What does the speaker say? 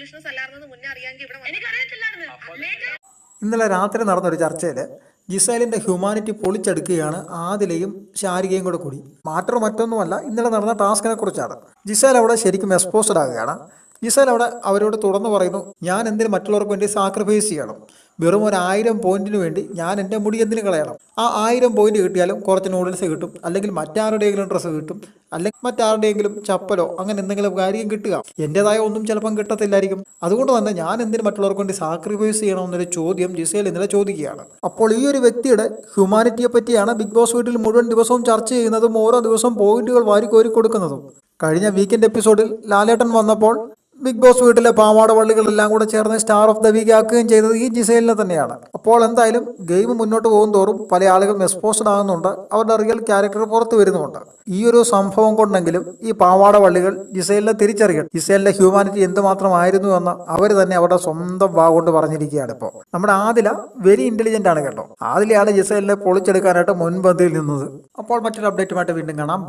Foolishness അല്ലായിരുന്നു മുന്നേ അറിയാമെങ്കിൽ ഇവിടെ വന്ന് എനിക്കറിയത്തില്ലായിരുന്നു. ഇന്നലെ രാത്രി നടന്ന ഒരു ചർച്ചയിൽ ജിസൈലിന്റെ ഹ്യൂമാനിറ്റി പൊളിച്ചെടുക്കുകയാണ് ആദിലയും ശാരികയും കൂടെ കൂടി. മാറ്റർ മറ്റൊന്നുമല്ല ഇന്നലെ നടന്ന ടാസ്കിനെ കുറിച്ചാണ്. ജിസൈൽ അവിടെ ശരിക്കും എക്സ്പോസ്ഡ് ആകുകയാണ്. ജിസൈൽ അവിടെ അവരോട് തുറന്നു പറയുന്നു ഞാൻ എന്തിന് മറ്റുള്ളവർക്ക് വേണ്ടി സാക്രിഫൈസ് ചെയ്യണം? വെറും ഒരു ആയിരം പോയിന്റിന് വേണ്ടി ഞാൻ എന്റെ മുടി എന്തിനു കളയണം? ആ ആയിരം പോയിന്റ് കിട്ടിയാലും കുറച്ച് നൂഡിൽസ് കിട്ടും അല്ലെങ്കിൽ മറ്റാരുടെയെങ്കിലും ഡ്രസ്സ് കിട്ടും അല്ലെങ്കിൽ മറ്റാരുടെയെങ്കിലും ചപ്പലോ അങ്ങനെ എന്തെങ്കിലും കാര്യം കിട്ടുക. എന്റെതായ ഒന്നും ചിലപ്പം കിട്ടത്തില്ലായിരിക്കും. അതുകൊണ്ട് തന്നെ ഞാൻ എന്തിന് മറ്റുള്ളവർക്ക് വേണ്ടി സാക്രിഫൈസ് ചെയ്യണമെന്നൊരു ചോദ്യം ജിസേൽ ഇന്നലെ ചോദിക്കുകയാണ്. അപ്പോൾ ഈ ഒരു വ്യക്തിയുടെ ഹ്യൂമാനിറ്റിയെ പറ്റിയാണ് ബിഗ് ബോസ് വീട്ടിൽ മുഴുവൻ ദിവസവും ചർച്ച ചെയ്യുന്നതും ഓരോ ദിവസവും പോയിന്റുകൾ വാരിക്കോരി കൊടുക്കുന്നതും. കഴിഞ്ഞ വീക്കെൻഡ് എപ്പിസോഡിൽ ലാലേട്ടൻ വന്നപ്പോൾ ബിഗ് ബോസ് വീട്ടിലെ പാവാട വള്ളികളെല്ലാം കൂടെ ചേർന്ന് സ്റ്റാർ ഓഫ് ദ വീക്ക് ആക്കുകയും ചെയ്തത് ഈ ജിസൈലിനെ തന്നെയാണ്. അപ്പോൾ എന്തായാലും ഗെയിം മുന്നോട്ട് പോകും തോറും പല ആളുകളും എക്സ്പോസ്ഡ് ആകുന്നുണ്ട്. അവരുടെ റിയൽ ക്യാരക്ടർ പുറത്തു വരുന്നുണ്ട് ഈ ഒരു സംഭവം കൊണ്ടെങ്കിലും ഈ പാവാട വള്ളികൾ ജിസൈലിനെ തിരിച്ചറിയണം. ജിസൈലിന്റെ ഹ്യൂമാനിറ്റി എന്തുമാത്രമായിരുന്നു എന്ന് അവർ തന്നെ അവരുടെ സ്വന്തം വാ കൊണ്ട് പറഞ്ഞിരിക്കുകയാണ് ഇപ്പോൾ. നമ്മുടെ ആദില വെരി ഇന്റലിജന്റ് ആണ് കേട്ടോ. ആദിലയാണ് ജിസൈലിനെ പൊളിച്ചെടുക്കാനായിട്ട് മുൻപന്തിയിൽ നിന്നത്. അപ്പോൾ മറ്റൊരു അപ്ഡേറ്റുമായിട്ട് വീണ്ടും കാണാം. ബൈ